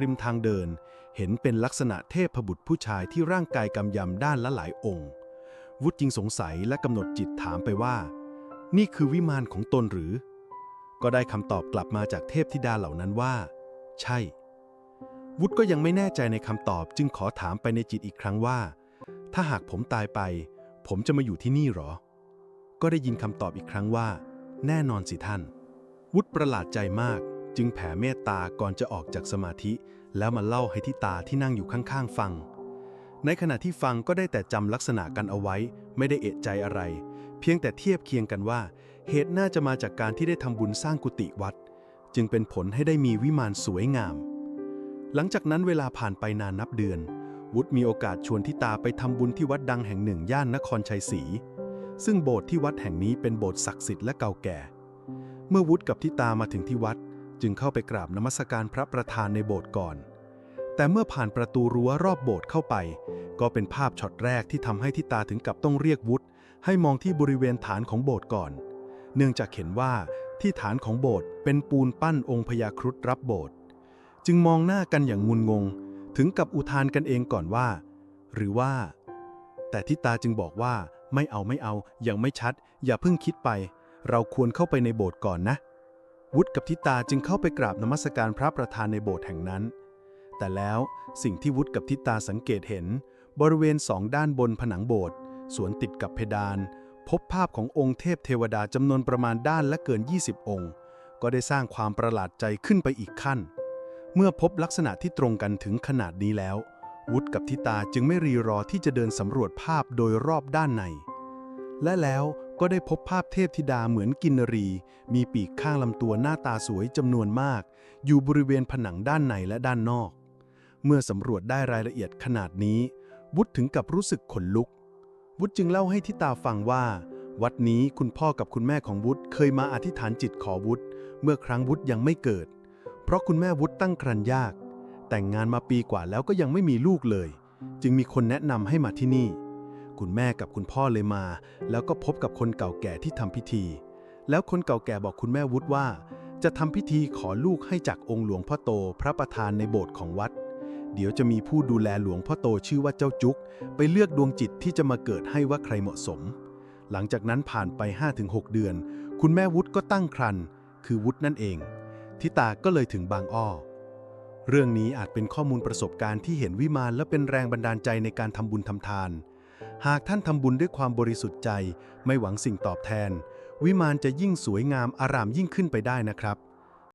ริมทางเดิน เห็นเป็นลักษณะเทพบุตรผู้ชายที่ร่างกายกำยำด้านละหลายองค์ วุฒิจึงสงสัยและกำหนดจิตถามไปว่า นี่คือวิมานของตนหรือ ก็ได้คำตอบกลับมาจากเทพธิดาเหล่านั้นว่า ใช่ วุฒิก็ยังไม่แน่ใจในคำตอบจึงขอถามไปในจิตอีกครั้งว่า ถ้าหากผมตายไป ผมจะมาอยู่ที่นี่หรอ ก็ได้ยินคำตอบอีกครั้งว่า แน่นอนสิท่าน วุฒิประหลาดใจมาก จึงแผ่เมตตาก่อนจะออกจากสมาธิ แล้วมาเล่าให้ทิตาที่นั่งอยู่ข้างๆฟัง ในขณะที่ฟังก็ได้แต่จำลักษณะกันเอาไว้ ไม่ได้เอะใจอะไร เพียงแต่เทียบเคียงกันว่า เหตุน่าจะมาจากการที่ได้ทำบุญสร้างกุฏิวัด จึงเป็นผลให้ได้มีวิมานสวยงาม หลังจากนั้นเวลาผ่านไปนานนับเดือน วุฒิมีโอกาสชวนทิตาไปทำบุญที่วัดดังแห่งหนึ่งย่านนครชัยศรีซึ่งโบสถ์ที่วัดแห่งนี้เป็นโบสถ์ศักดิ์สิทธิ์และเก่าแก่ เมื่อวุฒิกับทิตามาถึงที่วัด จึงเข้าไปกราบนมัสการพระประธานในโบสถ์ก่อน แต่เมื่อผ่านประตูรั้วรอบโบสถ์เข้าไป ก็เป็นภาพช็อตแรกที่ทำให้ทิตาถึงกับต้องเรียกวุฒิให้มองที่บริเวณฐานของโบสถ์ก่อน เนื่องจากเห็นว่าที่ฐานของโบสถ์เป็นปูนปั้นองค์พญาครุฑรับโบสถ์จึงมองหน้ากันอย่างงุนงง ถึงกับอุทานกันเองก่อนว่า หรือว่า แต่ทิตาจึงบอกว่าไม่เอาไม่เอายังไม่ชัด อย่าเพิ่งคิดไป เราควรเข้าไปในโบสถ์ก่อนนะ วุฒิกับทิตาจึงเข้าไปกราบนมัสการพระประธานในโบสถ์แห่งนั้น แต่แล้วสิ่งที่วุฒิกับทิตาสังเกตเห็น บริเวณสองด้านบนผนังโบสถ์สวนติดกับเพดาน พบภาพขององค์เทพเทวดาจำนวนประมาณด้านละเกิน 20 องค์ ก็ได้สร้างความประหลาดใจขึ้นไปอีกขั้น เมื่อพบลักษณะที่ตรงกันถึงขนาดนี้แล้ว วุฒิกับทิตาจึงไม่รีรอที่จะเดินสำรวจภาพโดยรอบด้านใน และแล้ว ก็ได้พบภาพเทพธิดาเหมือนกินนรี มีปีกข้างลำตัวหน้าตาสวยจำนวนมาก อยู่บริเวณผนังด้านในและด้านนอก เมื่อสำรวจได้รายละเอียดขนาดนี้ วุฒิถึงกับรู้สึกขนลุก วุฒิจึงเล่าให้ทิตาฟังว่า วัดนี้คุณพ่อกับคุณแม่ของวุฒิเคยมาอธิษฐานจิตขอวุฒิเมื่อครั้งวุฒิยังไม่เกิด เพราะคุณแม่วุฒิตั้งครรภ์ยาก แต่งงานมาปีกว่าแล้วก็ยังไม่มีลูกเลย จึงมีคนแนะนำให้มาที่นี่ คุณแม่กับคุณพ่อเลยมา แล้วก็พบกับคนเก่าแก่ที่ทำพิธี แล้วคนเก่าแก่บอกคุณแม่วุฒิว่า จะทำพิธีขอลูกให้จากองค์หลวงพ่อโตพระประธานในโบสถ์ของวัด เดี๋ยวจะมีผู้ดูแลหลวงพ่อโตชื่อว่าเจ้าจุก ไปเลือกดวงจิตที่จะมาเกิดให้ว่าใครเหมาะสม หลังจากนั้นผ่านไป 5-6 เดือน คุณแม่วุฒิก็ตั้งครรภ์คือวุฒินั่นเองทิตาก็เลยถึงบางอ้อเรื่องนี้อาจเป็นข้อมูลประสบการณ์ที่เห็นวิมานและเป็นแรงบันดาลใจในการทำบุญทำทาน หากท่านทำบุญด้วยความบริสุทธิ์ใจ ไม่หวังสิ่งตอบแทน วิมานจะยิ่งสวยงามอารามยิ่งขึ้นไปได้นะครับ